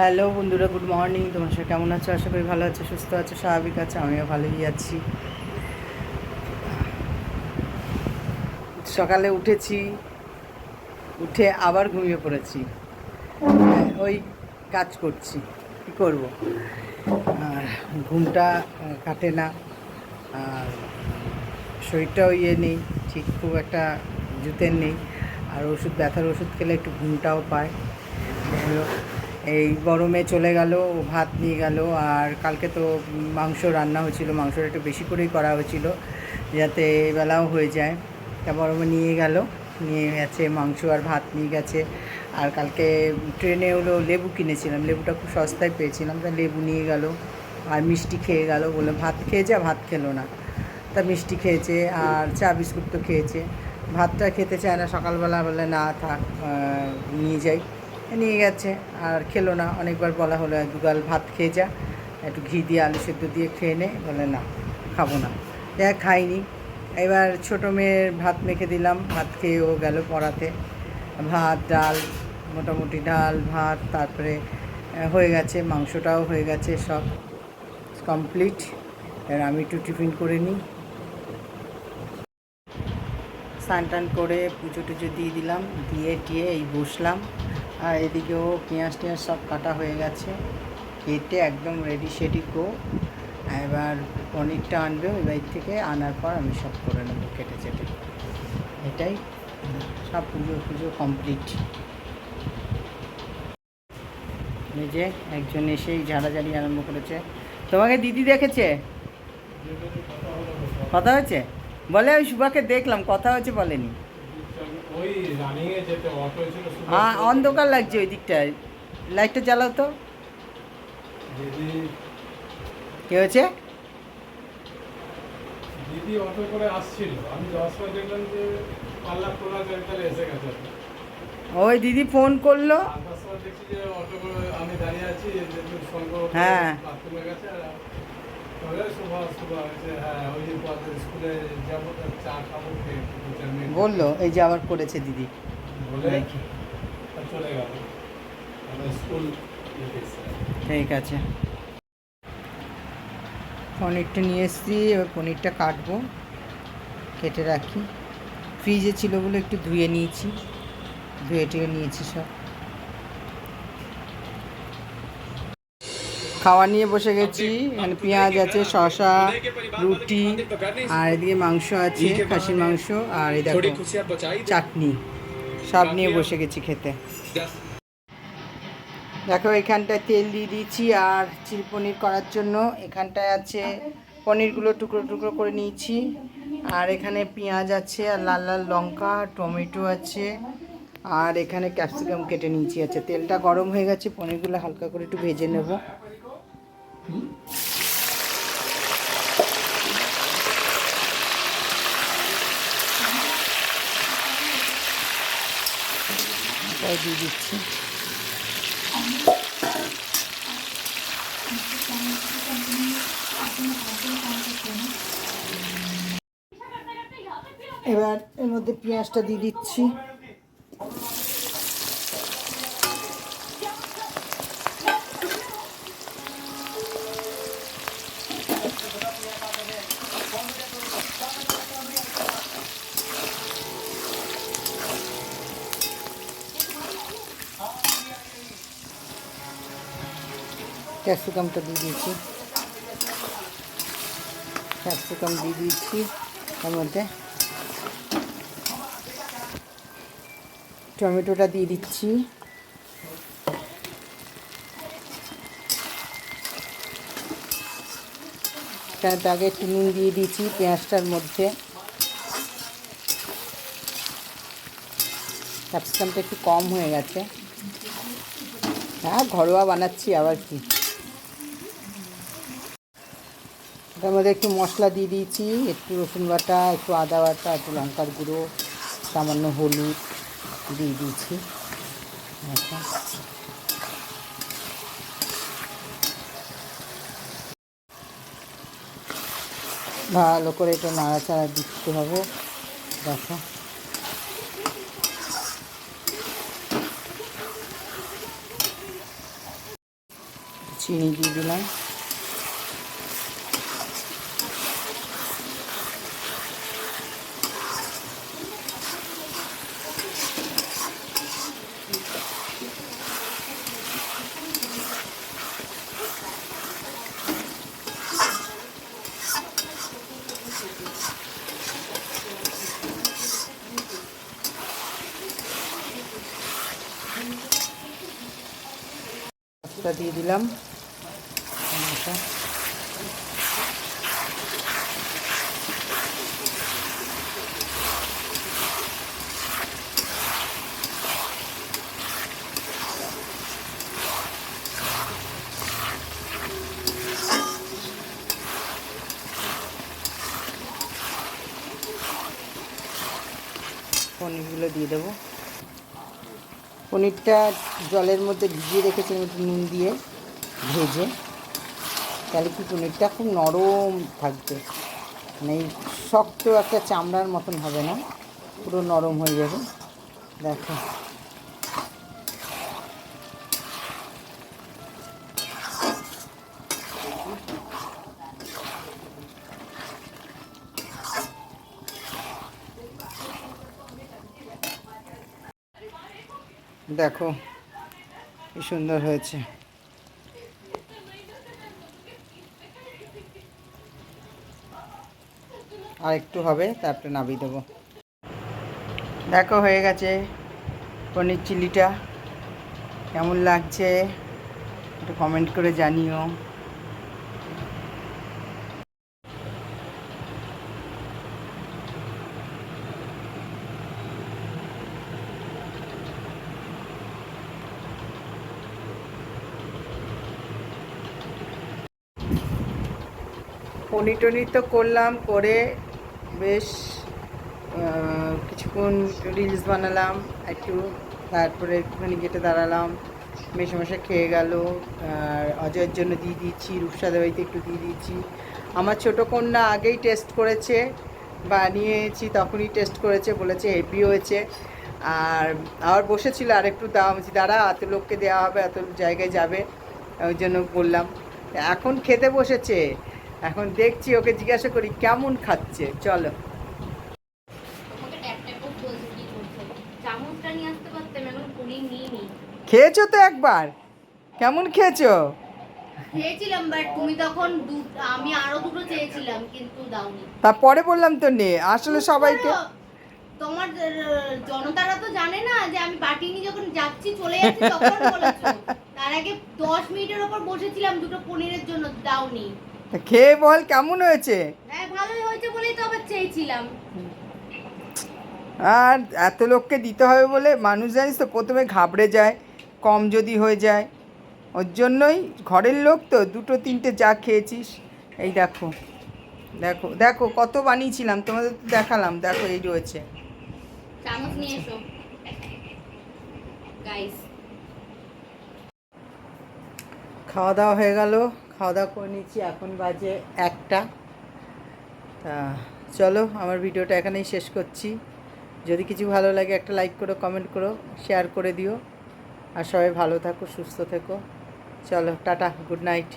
Hello বন্ধুরা, good morning. তোমার সবাই কেমন আছো? আশা করি ভালো আছো, সুস্থ আছো, স্বাভাবিক আছো, আমিও ভালোই আছি। সকালে উঠেছি, উঠে আবার ঘুমিয়ে পড়েছি। ওই কাজ করছি, কী করব? আর ঘুমটা কাটে না, আর শরীরটাও ইয়ে নেই, ঠিক খুব একটা জুতের নেই, আর ওষুধ, ব্যথার ওষুধ খেলে একটু ঘুমটাও পায়। এই গরমে চলে গেল, ভাত নিয়ে গেল, আর কালকে তো মাংস রান্না হয়েছিল, মাংসটা একটু বেশি করেই করা হয়েছিল, যাতে বেলাও হয়ে যায়। তা গরমে নিয়ে গেল, নিয়ে গেছে মাংস আর ভাত নিয়ে গেছে। আর কালকে ট্রেনে হলো লেবু কিনেছিলাম, লেবুটা খুব সস্তায় পেয়েছিলাম, তা লেবু নিয়ে গেল, আর মিষ্টি খেয়ে গেল বলে ভাত খেয়ে যা ভাত খেলো না। তা মিষ্টি খেয়েছে, আর চা বিস্কুট তো খেয়েছে। ভাতটা খেতে চায় না, সকালবেলা বলে না, থাক নিয়ে যাই। নিয়ে গেছে। আর খেলো না। অনেকবার বলা হলো, এক দুগাল ভাত খেয়ে যা। একটু ঘি দিয়ে, আলু সেদ্ধ দিয়ে খেয়ে নে। বলে, না, খাব না। দেখ, খাইনি। এবার ছোটো মেয়ের ভাত মেখে দিলাম। ভাত খেয়ে ও গেল পড়াতে। ভাত, ডাল, মোটামুটি ডাল, ভাত, তারপরে হয়ে গেছে। মাংসটাও হয়ে গেছে সব কমপ্লিট। এবার আমি একটু টিফিন করে নিই। স্নান টান করে পুজো টুজো দিয়ে দিলাম। দিয়ে টিয়ে এই বসলাম। আর এদিকেও পেঁয়াজ টেঁয়াজ সব কাটা হয়ে গেছে। কেটে একদম রেডি সেডি গো। এবার পনিরটা আনবে, ওই বাড়ির থেকে আনার পর আমি সব করে নেব কেটে চেটে। এটাই সব পুজো পুজো কমপ্লিট যে একজন এসেই ঝাড়াঝাড়ি আরম্ভ করেছে। তোমাকে দিদি দেখেছে? কথা হয়েছে? বলে ওই সুভাকে দেখলাম, কথা হয়েছে বলেনি। হ্যাঁ অন্ধকার লাগছে ওই দিকটায়। লাইটটা জ্বালাও তো। কী হয়েছে? দিদি অটো করে আসছিল। আমি দশ সময় দেখলাম যে পাল্লা খোলা গাড়িটা এসে গেছে। ওই দিদি ফোন করল। আমি দাঁড়িয়ে আছি হ্যাঁ। গেছে বলল এই যে আবার করেছে দিদি। ঠিক আছে। পনিরটা নিয়ে এসেছি এবার পনিরটা কাটবো কেটে রাখি। ফ্রিজে ছিল বলে একটু ধুয়ে নিয়েছি ধুয়ে টুয়ে নিয়েছি সব। খাওয়া নিয়ে বসে গেছি। এখানে পেঁয়াজ আছে শসা রুটি আর এদিকে মাংস আছে খাসির মাংস আর এই দেখো চাটনি সব নিয়ে বসে গেছি খেতে। দেখো এখানটায় তেল দিয়ে দিয়েছি আর চিলি পনির করার জন্য। এখানটায় আছে পনিরগুলো টুকরো টুকরো করে নিয়েছি। আর এখানে পেঁয়াজ আছে আর লাল লাল লঙ্কা টমেটো আছে। আর এখানে ক্যাপসিকাম কেটে নিয়েছি। আছে তেলটা গরম হয়ে গেছে পনিরগুলো হালকা করে একটু ভেজে নেব। দিয়ে দিচ্ছি এবার এর মধ্যে পেঁয়াজটা দিয়ে দিচ্ছি। ক্যাপসিকামটা দিয়ে দিয়েছি। ক্যাপসিকাম দিয়ে দিয়েছি তার মধ্যে। টমেটোটা দিয়ে দিচ্ছি। তো আগে একটু নুন দিয়ে দিয়েছি পেঁয়াজটার মধ্যে। ক্যাপসিকামটা একটু কম হয়ে গেছে। হ্যাঁ ঘরোয়া বানাচ্ছি আবার কি। এটার মধ্যে একটু মশলা দিয়ে দিয়েছি, একটু রসুন বাটা, একটু আদা বাটা, একটু লঙ্কার গুঁড়ো, সামান্য হলুদ দিয়ে দিয়েছি। ভালো করে এটা নাড়াচাড়া দিতে হবে, দেখো। চিনি দিয়ে দিলাম। দিয়ে দিলাম টমেটো। পনিরগুলো দিয়ে দেবো পনিরটা জলের মধ্যে ভিজিয়ে রেখেছিলাম একটু নুন দিয়ে ভেজে। তাহলে কি পনিরটা খুব নরম থাকবে। মানে শক্ত একটা চামড়ার মতন হবে না, পুরো নরম হয়ে যাবে। দেখো। দেখো, কি সুন্দর হয়েছে। আর একটু হবে, তারপরে নামিয়ে দেবো। দেখো, হয়ে গেছে পনির চিলিটা। কেমন লাগছে? একটু কমেন্ট করে জানিও। পনির টনির তো করলাম, করে বেশ কিছুক্ষণ রিলস বানালাম, একটু তারপরে একটুখানি গেটে দাঁড়ালাম। মেশামশা খেয়ে গেল, আর অজয়ের জন্য দিয়ে দিয়েছি রূপসাদের বাড়িতে একটু দিয়ে দিয়েছি আমার ছোটো কন্যা আগেই টেস্ট করেছে, বানিয়েছি, তখনই টেস্ট করেছে, বলেছে হেভি হয়েছে। আর আবার বসেছিল আর একটু দাও আমি দাঁড়া, এত লোককে দেওয়া হবে, এত জায়গায় যাবে। ওই জন্য বললাম, এখন খেতে বসেছে। এখন দেখছি ওকে জিজ্ঞাসা করি কেমন খাচ্ছে? চলো। খেয়েছো তো একবার? কেমন খেয়েছো? খেয়েছিলাম বাট তুমি তখন আমি আরও দুটো চেয়েছিলাম কিন্তু দাওনি। তারপরে বললাম তো নে আসলে সবাইকে তোমার জনতারা তো জানে না যে আমি বাটি নিয়ে যখন যাচ্ছি চলে যাচ্ছি তখন বলেছ। তার আগে দশ মিনিটের ওপর বসেছিলাম দুটো পনিরের জন্য দাওনি। তা খেয়ে বল কেমন হয়েছে? হ্যাঁ ভালোই হয়েছে বলেই তো আবার চেয়েছিলাম। আর এত লোককে দিতে হবে বলে মানুষ জানিস তো প্রথমে ঘাবড়ে যায় কম যদি হয়ে যায়। ওর জন্যই ঘরের লোক তো দুটো তিনটে যা খেয়েছিস। এই দেখো দেখো দেখো কত বানিয়েছিলাম তোমাদের তো দেখালাম দেখো এই রয়েছে। চামচ নিয়ে এসো। গাইস খাওয়া দাওয়া হয়ে গেল। খাওয়া দাওয়া করে নিচ্ছি, এখন বাজে একটা। তা চলো, আমার ভিডিওটা এখানেই শেষ করছি। যদি কিছু ভালো লাগে একটা লাইক করো কমেন্ট করো শেয়ার করে দিও। আর সবাই ভালো থাকো, সুস্থ থেকো। চলো, টাটা গুড নাইট